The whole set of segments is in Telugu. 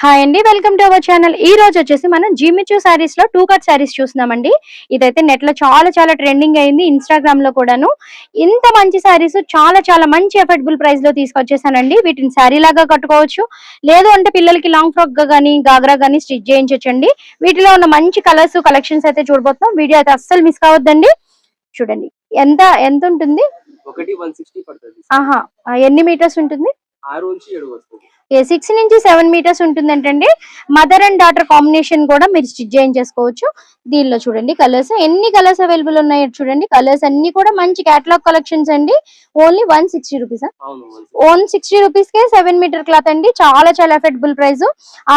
హాయ్ అండి వెల్కమ్ టు అవర్ ఛానల్ ఈ రోజు వచ్చేసి మనం జిమిచూ శారీస్లో టూ కట్ శారీస్ చూస్తున్నామండి. ఇదైతే నెట్లో చాలా చాలా ట్రెండింగ్ అయింది ఇన్స్టాగ్రామ్లో కూడాను. ఇంత మంచి శారీస్ చాలా చాలా మంచి అఫోర్డబుల్ ప్రైస్లో తీసుకొచ్చేసానండి. వీటిని శారీ లాగా కట్టుకోవచ్చు. లేదు అంటే పిల్లలకి లాంగ్ ఫ్రాక్గా గానీ గాగ్రా గానీ స్టిచ్ చేయించొచ్చండి. వీటిలో ఉన్న మంచి కలర్స్ కలెక్షన్స్ అయితే చూడబోతున్నాం. వీడియో అయితే అస్సలు మిస్ కావద్దండి. చూడండి ఎంత ఎంత ఉంటుంది? ఆహా ఎన్ని మీటర్స్ ఉంటుంది? ఆరు నుంచి ఏడు వస్తుంది. సిక్స్ నుంచి సెవెన్ మీటర్స్ ఉంటుందంటండి. మదర్ అండ్ డాటర్ కాంబినేషన్ కూడా మీరు స్టిచ్ చేయించేసుకోవచ్చు దీనిలో చూడండి కలర్స్ ఎన్ని కలర్స్ అవైలబుల్ ఉన్నాయో చూడండి. కలర్స్ అన్ని కూడా మంచి కేటలాగ్ కలెక్షన్స్ అండి. Only one sixty rupees one sixty rupees కే సెవెన్ మీటర్ క్లాత్ అండి. చాలా చాలా affordable price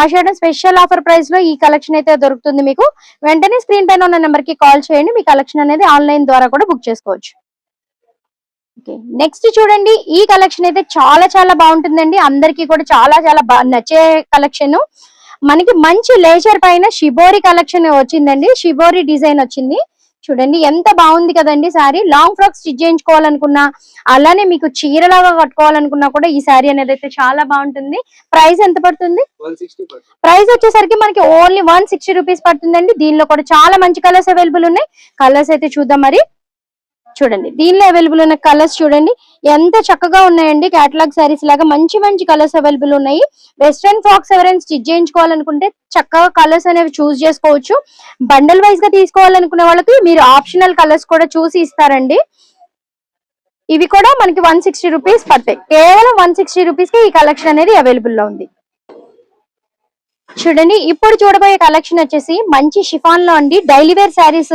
Ashadham special offer ప్రైస్లో ఈ కలెక్షన్ అయితే దొరుకుతుంది మీకు. వెంటనే స్క్రీన్ పైన ఉన్న నెంబర్కి కాల్ చేయండి. మీ కలెక్షన్ అనేది ఆన్లైన్ ద్వారా కూడా బుక్ చేసుకోవచ్చు. నెక్స్ట్ చూడండి ఈ కలెక్షన్ అయితే చాలా చాలా బాగుంటుందండి. అందరికీ కూడా చాలా చాలా నచ్చే కలెక్షన్ మనకి మంచి లేజర్ పైన షిబోరి కలెక్షన్ వచ్చిందండి. షిబోరి డిజైన్ వచ్చింది. చూడండి ఎంత బాగుంది కదండి సారీ. లాంగ్ ఫ్రాక్ స్టిచ్ చేయించుకోవాలనుకున్నా అలానే మీకు చీరలాగా కట్టుకోవాలనుకున్నా కూడా ఈ సారీ అనేది అయితే చాలా బాగుంటుంది. ప్రైస్ ఎంత పడుతుంది? ప్రైస్ వచ్చేసరికి మనకి ఓన్లీ వన్ సిక్స్టీ రూపీస్ పడుతుందండి. దీనిలో కూడా చాలా మంచి కలర్స్ అవైలబుల్ ఉన్నాయి. కలర్స్ అయితే చూద్దాం మరి. చూడండి. దీనిలో అవైలబుల్ ఉన్న కలర్స్ చూడండి. ఎంత చక్కగా ఉన్నాయండి. కేటలాగ్ సారీస్ లాగా మంచి మంచి కలర్స్ అవైలబుల్ ఉన్నాయి. వెస్ట్రన్ ఫ్రాక్స్ ఎవరైనా స్టిచ్ చేయించుకోవాలనుకుంటే చక్కగా కలర్స్ అనేవి చూస్ చేసుకోవచ్చు. బండల్ వైజ్గా తీసుకోవాలనుకునే వాళ్ళకి మీరు ఆప్షనల్ కలర్స్ కూడా చూసి ఇస్తారండి. ఇవి కూడా మనకి వన్ సిక్స్టీ రూపీస్ పడతాయి కేవలం వన్ సిక్స్టీ రూపీస్కి ఈ కలెక్షన్ అనేది అవైలబుల్లో ఉంది. చూడండి. ఇప్పుడు చూడబోయే కలెక్షన్ వచ్చేసి మంచి షిఫాన్లో అండి. డైలీ వేర్ శారీస్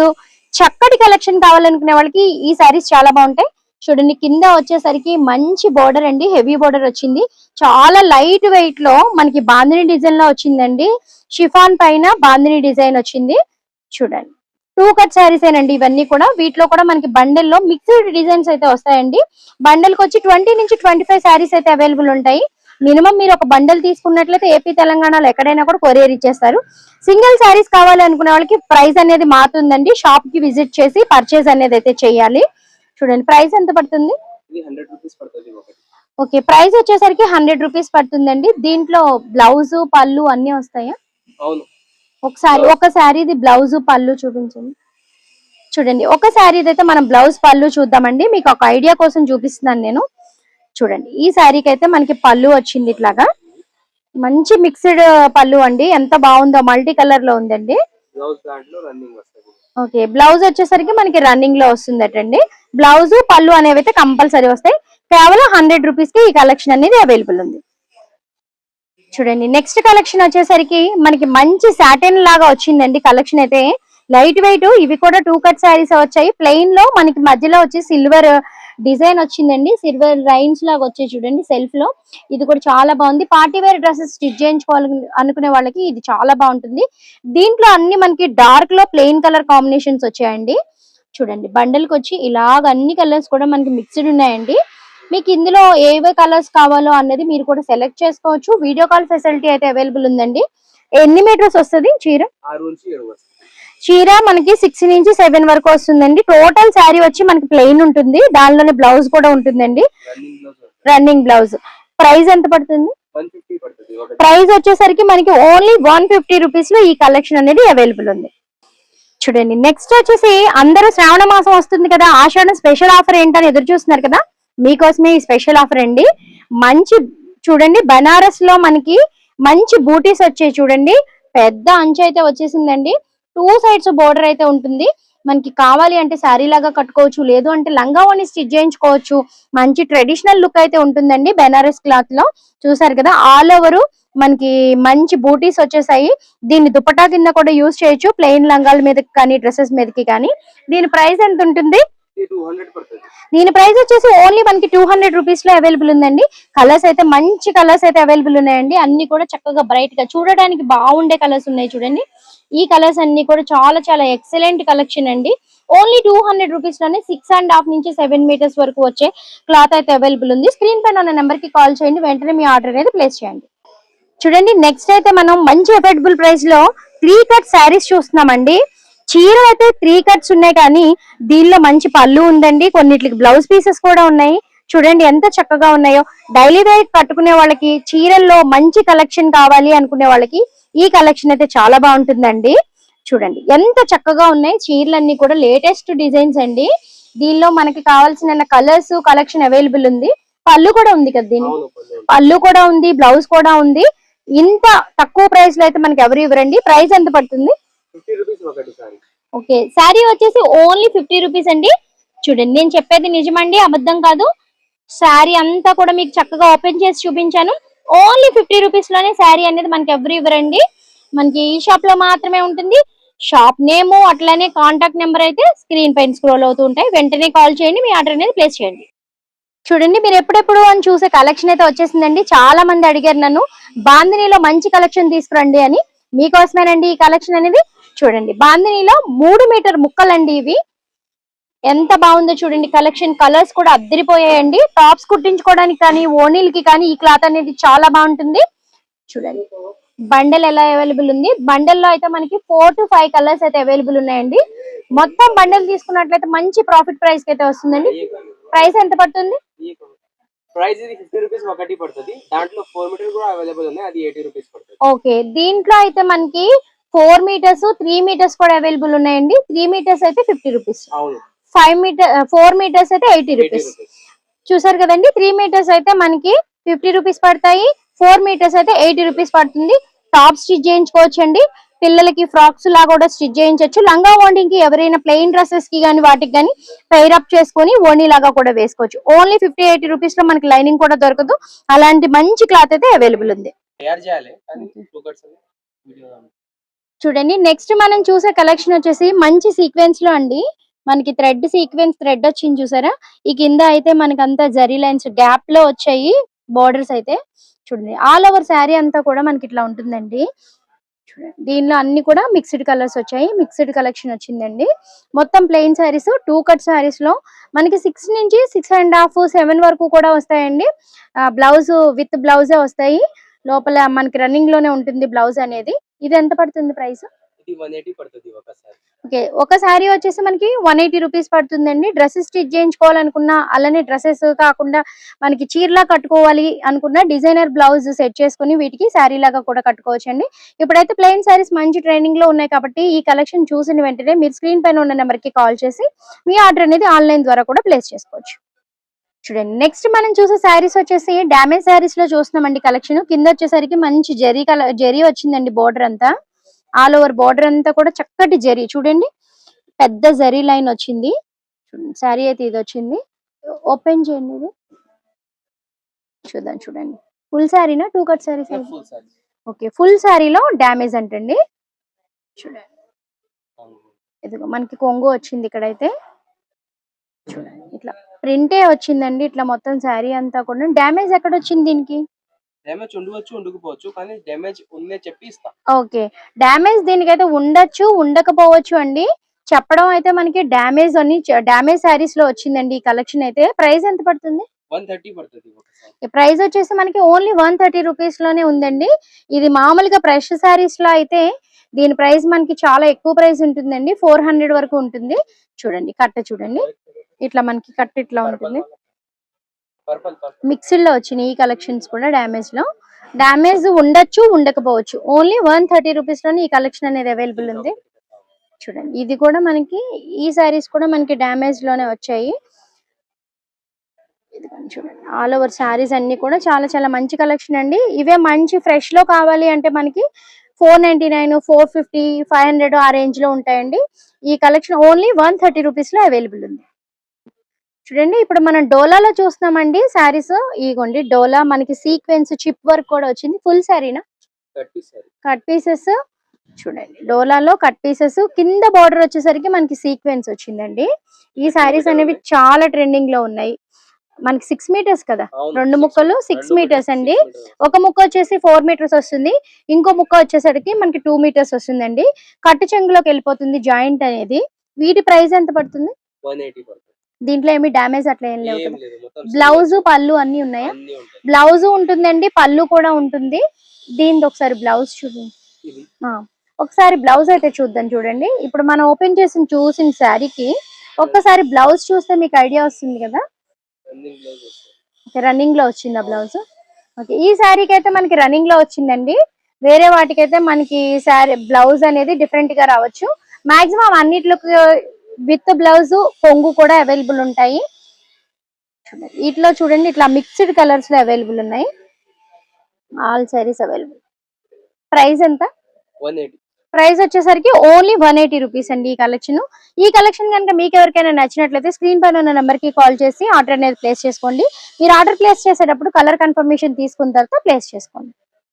చక్కటి కలెక్షన్ కావాలనుకునే వాళ్ళకి ఈ సారీస్ చాలా బాగుంటాయి. చూడండి కింద వచ్చేసరికి మంచి బోర్డర్ అండి. హెవీ బోర్డర్ వచ్చింది. చాలా లైట్ వెయిట్లో మనకి బాందిని డిజైన్లో వచ్చిందండి. షిఫాన్ పైన బాందిని డిజైన్ వచ్చింది. చూడండి. టూ కట్ శారీస్ ఏనండి ఇవన్నీ కూడా. వీటిలో కూడా మనకి బండెల్లో మిక్స్డ్ డిజైన్స్ అయితే వస్తాయండి. బండెల్కి వచ్చి ట్వంటీ నుంచి ట్వంటీ ఫైవ్ శారీస్ అయితే అవైలబుల్ ఉంటాయి. మినిమం మీరు ఒక బండల్ తీసుకున్నట్లయితే ఏపీ తెలంగాణలో ఎక్కడైనా కూడా కొరియర్ ఇచ్చేస్తారు. సింగిల్ శారీస్ కావాలి అనుకునే వాళ్ళకి ప్రైస్ అనేది మారుతుందండి. షాప్కి విజిట్ చేసి పర్చేస్ అనేది అయితే చేయాలి. చూడండి ప్రైస్ ఎంత పడుతుంది? ఓకే ప్రైస్ వచ్చేసరికి హండ్రెడ్ రూపీస్ పడుతుందండి. దీంట్లో బ్లౌజ్ పళ్ళు అన్ని వస్తాయా? అవును. ఒకసారి ఒక శారీది బ్లౌజ్ పళ్ళు చూపించండి. చూడండి ఒక శారీది అయితే మనం బ్లౌజ్ పళ్ళు చూద్దామండి. మీకు ఒక ఐడియా కోసం చూపిస్తున్నాను నేను. చూడండి. ఈ శారీకి అయితే మనకి పళ్ళు వచ్చింది ఇట్లాగా. మంచి మిక్స్డ్ పళ్ళు అండి. ఎంత బాగుందో మల్టీ కలర్లో ఉందండి ఓకే బ్లౌజ్ వచ్చేసరికి మనకి రన్నింగ్లో వస్తుందటండి. బ్లౌజ్ పళ్ళు అనేవి అయితే కంపల్సరీ వస్తాయి. కేవలం హండ్రెడ్ రూపీస్కి ఈ కలెక్షన్ అనేది అవైలబుల్ ఉంది. చూడండి నెక్స్ట్ కలెక్షన్ వచ్చేసరికి మనకి మంచి సాటిన్ లాగా వచ్చిందండి కలెక్షన్ అయితే. లైట్ వెయిట్ ఇవి కూడా టూ కట్ శారీస్ వచ్చాయి. ప్లెయిన్లో మనకి మధ్యలో వచ్చి సిల్వర్ డిజైన్ వచ్చిందండి సిల్వర్ రైన్స్ లాగా వచ్చాయి చూడండి సెల్ఫ్లో. ఇది కూడా చాలా బాగుంది. పార్టీ వేర్ డ్రెస్సెస్ స్టిచ్ చేయించుకోవాలి అనుకునే వాళ్ళకి ఇది చాలా బాగుంటుంది. దీంట్లో అన్ని మనకి డార్క్లో ప్లెయిన్ కలర్ కాంబినేషన్స్ వచ్చాయండి. చూడండి బండల్కి వచ్చి ఇలాగ అన్ని కలర్స్ కూడా మనకి మిక్స్డ్ ఉన్నాయండి. మీకు ఇందులో ఏవే కలర్స్ కావాలో అన్నది మీరు కూడా సెలెక్ట్ చేసుకోవచ్చు. వీడియో కాల్ ఫెసిలిటీ అయితే అవైలబుల్ ఉందండి. ఎన్ని మీటర్స్ వస్తుంది? చీర? చీర మనకి సిక్స్ నుంచి సెవెన్ వరకు వస్తుందండి. టోటల్ శారీ వచ్చి మనకి ప్లెయిన్ ఉంటుంది. దానిలోనే బ్లౌజ్ కూడా ఉంటుందండి. రన్నింగ్ బ్లౌజ్ ప్రైస్ ఎంత పడుతుంది? ప్రైస్ వచ్చేసరికి మనకి ఓన్లీ వన్ ఫిఫ్టీ రూపీస్లో ఈ కలెక్షన్ అనేది అవైలబుల్ ఉంది. చూడండి నెక్స్ట్ వచ్చేసి అందరూ శ్రావణ మాసం వస్తుంది కదా ఆషాఢం స్పెషల్ ఆఫర్ ఏంటని ఎదురు చూస్తున్నారు కదా మీకోసమే ఈ స్పెషల్ ఆఫర్ అండి. మంచి చూడండి బనారస్లో మనకి మంచి బూటీస్ వచ్చాయి చూడండి. పెద్ద అంచు అయితే వచ్చేసిందండి. టూ సైడ్స్ బోర్డర్ అయితే ఉంటుంది. మనకి కావాలి అంటే శారీ లాగా కట్టుకోవచ్చు లేదు అంటే లంగా లంగావని స్టిచ్ చేయించుకోవచ్చు. మంచి ట్రెడిషనల్ లుక్ అయితే ఉంటుందండి బెనారస్ క్లాత్లో. చూసారు కదా ఆల్ ఓవర్ మనకి మంచి బూటీస్ వచ్చేసాయి. దీన్ని దుపటా కింద కూడా యూజ్ చేయొచ్చు ప్లెయిన్ లంగాల మీదకి కానీ డ్రెస్సెస్ మీదకి కానీ. దీని ప్రైస్ ఎంత ఉంటుంది? దీని ప్రైస్ వచ్చేసి ఓన్లీ మనకి టూ హండ్రెడ్ రూపీస్లో అవైలబుల్ ఉందండి. కలర్స్ అయితే మంచి కలర్స్ అయితే అవైలబుల్ ఉన్నాయండి. అన్ని కూడా చక్కగా బ్రైట్గా చూడడానికి బాగుండే కలర్స్ ఉన్నాయి చూడండి. ఈ కలర్స్ అన్ని కూడా చాలా చాలా ఎక్సలెంట్ కలెక్షన్ అండి. ఓన్లీ టూ హండ్రెడ్ రూపీస్లోనే సిక్స్ అండ్ హాఫ్ నుంచి సెవెన్ మీటర్స్ వరకు వచ్చే క్లాత్ అయితే అవైలబుల్ ఉంది. స్క్రీన్ పైన ఉన్న నెంబర్కి కాల్ చేయండి. వెంటనే మీ ఆర్డర్ అనేది ప్లేస్ చేయండి. చూడండి నెక్స్ట్ అయితే మనం మంచి అఫోర్డబుల్ ప్రైస్లో త్రీ కట్ శారీస్ చూస్తున్నామండి. చీర అయితే త్రీ కట్స్ ఉన్నాయి కానీ దీనిలో మంచి పళ్ళు ఉందండి. కొన్నిటికి బ్లౌజ్ పీసెస్ కూడా ఉన్నాయి. చూడండి ఎంత చక్కగా ఉన్నాయో. డైలీ వేర్ కట్టుకునే వాళ్ళకి చీరల్లో మంచి కలెక్షన్ కావాలి అనుకునే వాళ్ళకి ఈ కలెక్షన్ అయితే చాలా బాగుంటుందండి. చూడండి ఎంత చక్కగా ఉన్నాయి. చీరలన్నీ కూడా లేటెస్ట్ డిజైన్స్ అండి. దీనిలో మనకి కావాల్సిన కలర్స్ కలెక్షన్ అవైలబుల్ ఉంది. పళ్ళు కూడా ఉంది కదా దీని? పళ్ళు కూడా ఉంది బ్లౌజ్ కూడా ఉంది. ఇంత తక్కువ ప్రైస్లో అయితే మనకి ఎవరు ఇవ్వరండి? ప్రైస్ ఎంత పడుతుంది? ఫిఫ్టీ రూపీస్ ఒకటి సారీ. ఓకే శారీ వచ్చేసి ఓన్లీ ఫిఫ్టీ రూపీస్ అండి. చూడండి నేను చెప్పేది నిజమండి అబద్ధం కాదు. శారీ అంతా కూడా మీకు చక్కగా ఓపెన్ చేసి చూపించాను. ఓన్లీ ఫిఫ్టీ రూపీస్లోనే శారీ అనేది మనకి ఎవరు ఇవ్వరండి. మనకి ఈ షాప్లో మాత్రమే ఉంటుంది. షాప్ నేమ్ అట్లానే కాంటాక్ట్ నెంబర్ అయితే స్క్రీన్ పైన స్క్రోల్ అవుతూ ఉంటాయి. వెంటనే కాల్ చేయండి మీ ఆర్డర్ అనేది ప్లేస్ చేయండి. చూడండి మీరు ఎప్పుడెప్పుడు అని చూసే కలెక్షన్ అయితే వచ్చేసిందండి. చాలా మంది అడిగారు నన్ను బాందినీలో మంచి కలెక్షన్ తీసుకురండి అని. మీకోసమేనండి ఈ కలెక్షన్ అనేది. చూడండి. బాందినీలో మూడు మీటర్ ముక్కలండి ఇవి. ఎంత బాగుందో చూడండి. కలెక్షన్ కలర్స్ కూడా అద్దరిపోయాయండి. టాప్స్ కుట్టించుకోవడానికి కానీ ఓనీలకి కానీ ఈ క్లాత్ అనేది చాలా బాగుంటుంది. చూడండి. బండల్ ఎలా అవైలబుల్ ఉంది? బండల్లో అయితే మనకి ఫోర్ టు ఫైవ్ కలర్స్ అయితే అవైలబుల్ ఉన్నాయండి. మొత్తం బండల్ తీసుకున్నట్లయితే మంచి ప్రాఫిట్ ప్రైస్కి అయితే వస్తుందండి. ప్రైస్ ఎంత పడుతుంది? ప్రైస్ ఇది ఫిఫ్టీ రూపీస్ ఒకటి పడుతుంది. దాంట్లో ఫోర్ మీటర్ కూడా అవైలబుల్ ఉంది. అది ఎయిటీ రూపీస్ పడుతుంది. ఓకే. దీంట్లో అయితే మనకి ఫోర్ మీటర్స్ త్రీ మీటర్స్ కూడా అవైలబుల్ ఉన్నాయండి. త్రీ మీటర్స్ అయితే fifty rupees. Five metre four metres అయితే ఎయిటీ రూపీస్. చూసారు కదండి త్రీ మీటర్స్ అయితే మనకి ఫిఫ్టీ రూపీస్ పడతాయి. ఫోర్ మీటర్స్ అయితే ఎయిటీ రూపీస్ పడుతుంది. టాప్ స్టిచ్ చేయించుకోవచ్చు అండి పిల్లలకి ఫ్రాక్స్ లాగా కూడా స్టిచ్ చేయించవచ్చు లంగా ఓండింగ్కి ఎవరైనా ప్లెయిన్ డ్రెస్సెస్కి కానీ వాటికి కానీ పెయిర్ అప్ చేసుకొని ఓణి లాగా కూడా వేసుకోవచ్చు. ఓన్లీ ఫిఫ్టీ ఎయిటీ రూపీస్లో మనకి లైనింగ్ కూడా దొరకదు. అలాంటి మంచి క్లాత్ అయితే అవైలబుల్ ఉంది. చూడండి నెక్స్ట్ మనం చూసే కలెక్షన్ వచ్చేసి మంచి సీక్వెన్స్లో అండి. మనకి థ్రెడ్ సీక్వెన్స్ థ్రెడ్ వచ్చింది చూసారా? ఈ కింద అయితే మనకి అంతా జరీ లైన్స్ గ్యాప్లో వచ్చాయి బోర్డర్స్ అయితే. చూడండి ఆల్ ఓవర్ శారీ అంతా కూడా మనకి ఇట్లా ఉంటుందండి. దీనిలో అన్ని కూడా మిక్స్డ్ కలర్స్ వచ్చాయి మిక్స్డ్ కలెక్షన్ వచ్చిందండి. మొత్తం ప్లెయిన్ శారీస్ టూ కట్ శారీస్లో మనకి సిక్స్ నుంచి సిక్స్ అండ్ హాఫ్ సెవెన్ వరకు కూడా వస్తాయండి. బ్లౌజ్ విత్ బ్లౌజే వస్తాయి. లోపల మనకి రన్నింగ్లోనే ఉంటుంది బ్లౌజ్ అనేది. ఇది ఎంత పడుతుంది ప్రైస్ ఓకే ఒక శారీ వచ్చేసి మనకి వన్ ఎయిటీ రూపీస్ పడుతుందండి. డ్రెస్సెస్ స్టిచ్ చేయించుకోవాలనుకున్నా అలానే డ్రెస్సెస్ కాకుండా మనకి చీరలా కట్టుకోవాలి అనుకున్న డిజైనర్ బ్లౌజ్ సెట్ చేసుకుని వీటికి శారీ లాగా కూడా కట్టుకోవచ్చు అండి ఇప్పుడైతే ప్లెయిన్ శారీస్ మంచి ట్రైనింగ్లో ఉన్నాయి కాబట్టి ఈ కలెక్షన్ చూసిన వెంటనే మీరు స్క్రీన్ పైన ఉన్న నెంబర్కి కాల్ చేసి మీ ఆర్డర్ అనేది ఆన్లైన్ ద్వారా కూడా ప్లేస్ చేసుకోవచ్చు. చూడండి. నెక్స్ట్ మనం చూసే శారీస్ వచ్చేసి డామేజ్ శారీస్లో చూస్తున్నామండి కలెక్షన్ కింద వచ్చేసరికి మంచి జరీ కలర్ జరీ వచ్చిందండి బోర్డర్ అంతా. ఆల్ ఓవర్ బోర్డర్ అంతా కూడా చక్కటి జరీ. చూడండి. పెద్ద జరీ లైన్ వచ్చింది. శారీ అయితే ఇది వచ్చింది. ఓపెన్ చేయండి ఇది. చూద్దాం చూడండి. Full శారీనా two cut sari full sari okay full శారీలో డ్యామేజ్ అంటండి. చూడండి. ఇదిగో మనకి కొంగు వచ్చింది ఇక్కడైతే. చూడండి. ఇట్లా ప్రింటే వచ్చిందండి. ఇట్లా మొత్తం శారీ అంతా కూడా. డ్యామేజ్ ఎక్కడ వచ్చింది దీనికి? డ్యామేజ్ ఉండవచ్చు ఉండకపోవచ్చు. కానీ డ్యామేజ్ ఉందే చెప్పి ఇస్తా. ఓకే. డ్యామేజ్ దీనికైతే ఉండొచ్చు ఉండకపోవచ్చు అండి. చెప్పడం అయితే మనకి డ్యామేజ్ అని డ్యామేజ్ శారీస్లో వచ్చిందండి ఈ కలెక్షన్ అయితే. ప్రైస్ ఎంత పడుతుంది? వన్ థర్టీ పడుతుంది ప్రైస్ వచ్చేసి మనకి ఓన్లీ వన్ థర్టీ రూపీస్లోనే ఉందండి. ఇది మామూలుగా ఫ్రెష్ శారీస్లో అయితే దీని ప్రైస్ మనకి చాలా ఎక్కువ ప్రైస్ ఉంటుందండి. ఫోర్ హండ్రెడ్ వరకు ఉంటుంది. చూడండి కట్ట చూడండి. ఇట్లా మనకి కట్ట ఇట్లా ఉంటుంది. పర్పల్. పర్పల్ మిక్స్డ్లో వచ్చినాయి ఈ కలెక్షన్స్ కూడా డామేజ్లో డామేజ్ ఉండొచ్చు ఉండకపోవచ్చు. ఓన్లీ వన్ థర్టీ రూపీస్లోనే ఈ కలెక్షన్ అనేది అవైలబుల్ ఉంది. చూడండి ఇది కూడా మనకి ఈ సారీస్ కూడా మనకి డామేజ్లోనే వచ్చాయి చూడండి ఆల్ ఓవర్ సారీస్ అన్ని కూడా చాలా చాలా మంచి కలెక్షన్ అండి. ఇవే మంచి ఫ్రెష్లో కావాలి అంటే మనకి four ninety nine four fifty five hundred ఆ రేంజ్లో ఉంటాయండి. ఈ కలెక్షన్ ఓన్లీ వన్ థర్టీ రూపీస్లో అవైలబుల్ ఉంది. చూడండి ఇప్పుడు మనం డోలాలో చూస్తున్నామండి శారీస్. ఇగోండి డోలా మనకి సీక్వెన్స్ చిప్ వర్క్ కూడా వచ్చింది. ఫుల్ శారీనా కట్ పీసెస్. చూడండి డోలాలో కట్ పీసెస్. కింద బార్డర్ వచ్చేసరికి మనకి సీక్వెన్స్ వచ్చిందండి. ఈ శారీస్ అనేవి చాలా ట్రెండింగ్లో ఉన్నాయి. మనకి సిక్స్ మీటర్స్ కదా? రెండు ముక్కలు సిక్స్ మీటర్స్ అండి. ఒక ముక్క వచ్చేసి ఫోర్ మీటర్స్ వస్తుంది. ఇంకో ముక్క వచ్చేసరికి మనకి టూ మీటర్స్ వస్తుందండి. కట్టు చెంగులోకి వెళ్ళిపోతుంది జాయింట్ అనేది. వీటి ప్రైస్ ఎంత పడుతుంది. దీంట్లో ఏమి డామేజ్ అట్లా ఏం లేవు బ్లౌజ్ పళ్ళు అన్ని ఉన్నాయా? బ్లౌజ్ ఉంటుందండి పళ్ళు కూడా ఉంటుంది. దీనిది ఒకసారి బ్లౌజ్ చూడండి ఆ, ఒకసారి బ్లౌజ్ అయితే చూద్దాం చూడండి. ఇప్పుడు మనం ఓపెన్ చేసి చూసిన శారీకి ఒక్కసారి బ్లౌజ్ చూస్తే మీకు ఐడియా వస్తుంది కదా? రన్నింగ్లో వచ్చిందా బ్లౌజ్? ఓకే ఈ శారీకి అయితే మనకి రన్నింగ్లో వచ్చిందండి. వేరే వాటికైతే మనకి శారీ బ్లౌజ్ అనేది డిఫరెంట్గా రావచ్చు. మాక్సిమం అన్నిట్లోకి విత్ బ్లౌజ్ కొంగు కూడా అవైలబుల్ ఉంటాయి. వీటిలో చూడండి ఇట్లా మిక్స్డ్ కలర్స్లో అవైలబుల్ ఉన్నాయి. ఆల్ సారీస్ అవైలబుల్ ప్రైస్ ఎంత? ప్రైస్ వచ్చేసరికి ఓన్లీ వన్ ఎయిటీ రూపీస్ అండి ఈ కలెక్షన్ ఈ కలెక్షన్ కనుక మీకు ఎవరికైనా నచ్చినట్లయితే స్క్రీన్ పైన ఉన్న నెంబర్కి కాల్ చేసి ఆర్డర్ అనేది ప్లేస్ చేసుకోండి. మీరు ఆర్డర్ ప్లేస్ చేసేటప్పుడు కలర్ కన్ఫర్మేషన్ తీసుకున్న తర్వాత ప్లేస్ చేసుకోండి.